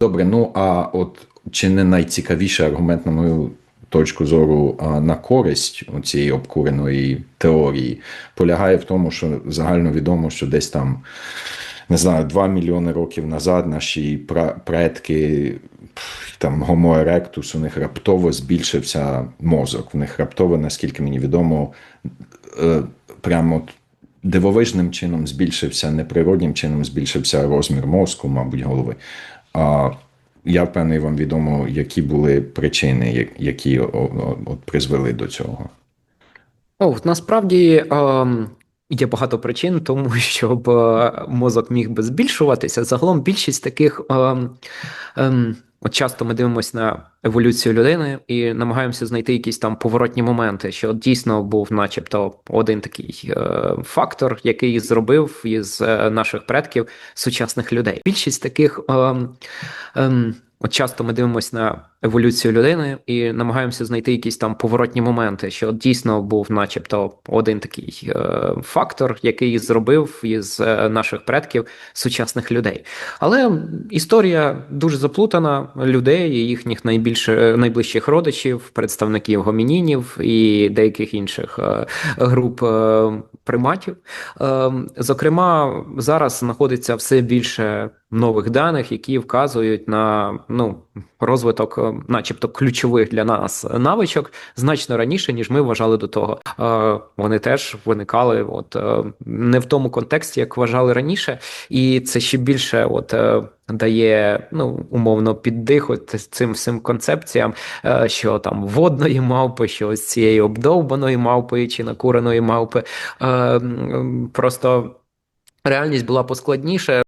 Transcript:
Добре, ну а от чи не найцікавіший аргумент, на мою точку зору, на користь цієї обкуреної теорії полягає в тому, що загально відомо, що десь там, не знаю, 2 мільйони років назад наші предки, там Homo erectus, у них раптово збільшився мозок. В них раптово, наскільки мені відомо, е, прямо дивовижним чином збільшився, неприроднім чином збільшився розмір мозку, мабуть, голови. А я впевнений, вам відомо, які були причини, які от призвели до цього. О, насправді ем, є багато причин, тому щоб е, мозок міг би збільшуватися. Загалом більшість таких. Ем, ем, От часто ми дивимося на еволюцію людини і намагаємося знайти якісь там поворотні моменти, що дійсно був, начебто, один такий е, фактор, який зробив із е, наших предків сучасних людей. Більшість таких ем, ем, От часто ми дивимося на еволюцію людини і намагаємося знайти якісь там поворотні моменти, що дійсно був, начебто, один такий е, фактор, який зробив із е, наших предків сучасних людей. Але історія дуже заплутана людей і їхніх найбільше найближчих родичів, представників гомінінів і деяких інших е, груп е, приматів. Е, Зокрема, зараз знаходиться все більше нових даних, які вказують на ну розвиток, начебто, ключових для нас навичок значно раніше, ніж ми вважали до того. Вони теж виникали, от не в тому контексті, як вважали раніше, і це ще більше, от. Дає ну умовно піддихати цим всім концепціям, е, що там водної мавпи, що ось цієї обдовбаної мавпи чи накуреної мавпи. Е, Просто реальність була поскладніше.